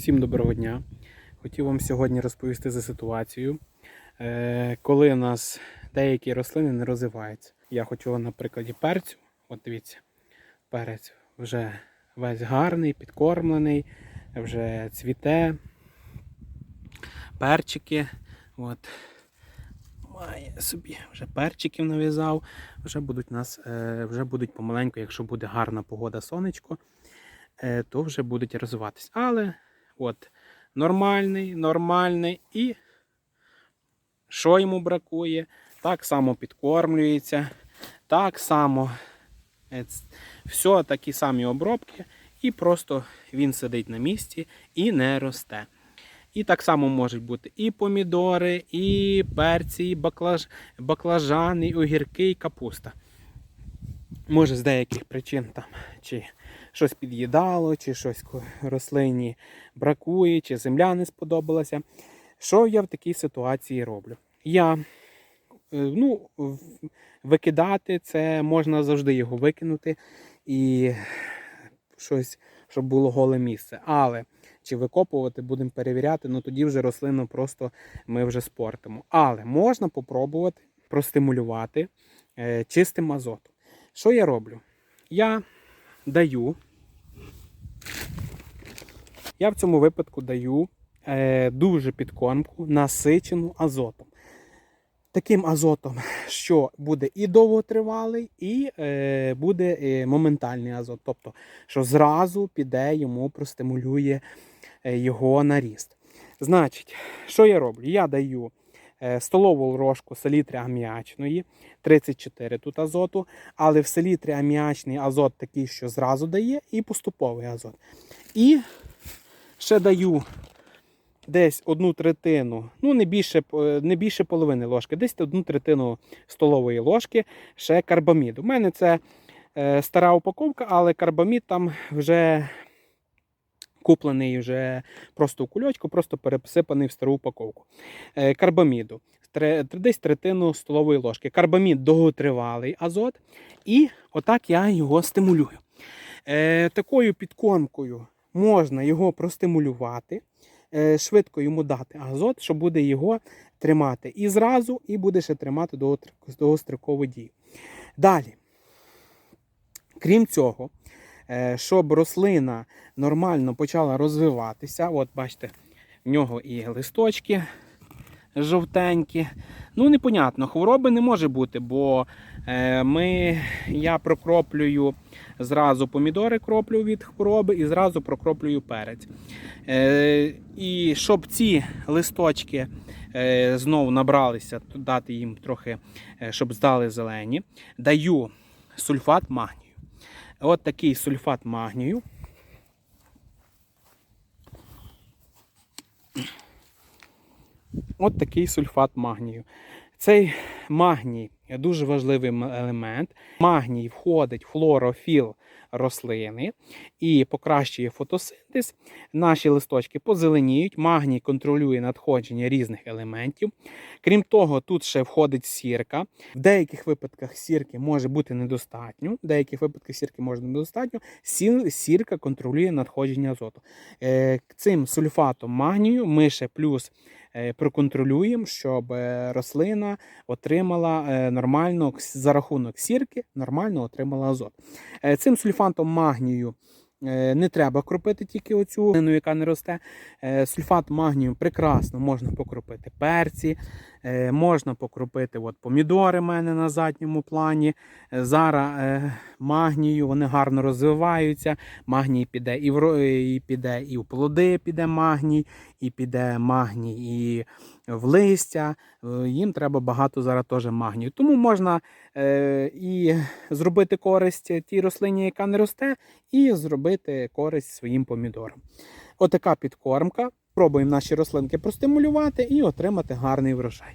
Всім доброго дня. Хотів вам сьогодні розповісти за ситуацію, е, коли у нас деякі рослини не розвиваються. Я хочу на прикладі перцю. От дивіться, перець вже весь гарний, підкормлений, вже цвіте. Перчики. От. Має собі вже перчиків нав'язав. Вже будуть нас, е, вже будуть помаленьку, якщо буде гарна погода, сонечко, е, то вже будуть розвиватись. Але от нормальний, нормальний і що йому бракує, так само підкормлюється, так само все такі самі обробки, і просто він сидить на місці і не росте. І так само можуть бути і помідори, і перці, і баклаж, баклажани, і огірки, і капуста. Може, з деяких причин там, чи щось під'їдало, чи щось рослині бракує, чи земля не сподобалася. Що я в такій ситуації роблю? Я е, ну, викидати це можна завжди його викинути і щось, щоб було голе місце. Але чи викопувати, будемо перевіряти, ну тоді вже рослину просто ми вже спортимо. Але можна попробувати простимулювати е, чистим азотом. Що я роблю? Я даю. Я в цьому випадку даю е, дуже підкормку, насичену азотом. Таким азотом, що буде і довготривалий, і е, буде е, моментальний азот. Тобто, що зразу піде йому простимулює е, його наріст. Значить, що я роблю? Я даю е, столову ложку селітри аміачної, 34 тут азоту, але в селітрі аміачний азот такий, що зразу дає, і поступовий азот. І ще даю десь одну третину, ну не більше, е, не більше половини ложки, десь одну третину столової ложки ще карбаміду. У мене це е, стара упаковка, але карбамід там вже куплений вже просто у кульочку, просто пересипаний в стару упаковку. Е, карбаміду. Десь третину столової ложки. Карбамід довготривалий азот. І отак я його стимулюю. Е, такою підкормкою можна його простимулювати, е, швидко йому дати азот, що буде його тримати і зразу, і буде ще тримати до довгострокову дію. Далі, крім цього, е, щоб рослина нормально почала розвиватися, от бачите, в нього і листочки жовтенькі. Ну, непонятно, хвороби не може бути, бо е, ми, я прокроплюю зразу помідори кроплю від хвороби і зразу прокроплюю перець. Е, і щоб ці листочки е, знову набралися, дати їм трохи, щоб здали зелені, даю сульфат магнію. От такий сульфат магнію. От такий сульфат магнію. Цей магній дуже важливий елемент. Магній входить в хлорофіл рослини і покращує фотосинтез. Наші листочки позеленіють, магній контролює надходження різних елементів. Крім того, тут ще входить сірка. В деяких випадках сірки може бути недостатньо, в деяких випадках сірки може бути недостатньо. Сірка контролює надходження азоту. Е, Цим сульфатом магнію ми ще плюс проконтролюємо, щоб е, рослина отримала е, нормально за рахунок сірки, нормально отримала азот. Е, Цим сульфантом магнію е, не треба кропити тільки оцю глину, яка не росте. Е, Сульфат магнію прекрасно можна покропити перці, е, можна покропити от, помідори в мене на задньому плані. Е, Зараз е, магнію вони гарно розвиваються. Магній піде і в, і піде і в плоди піде магній, і піде магній і в листя. Е, Їм треба багато зараз теж магнію. Тому можна е, і зробити користь тій рослині, яка не росте, і зробити користь своїм помідорам. Отака підкормка. Пробуємо наші рослинки простимулювати і отримати гарний врожай.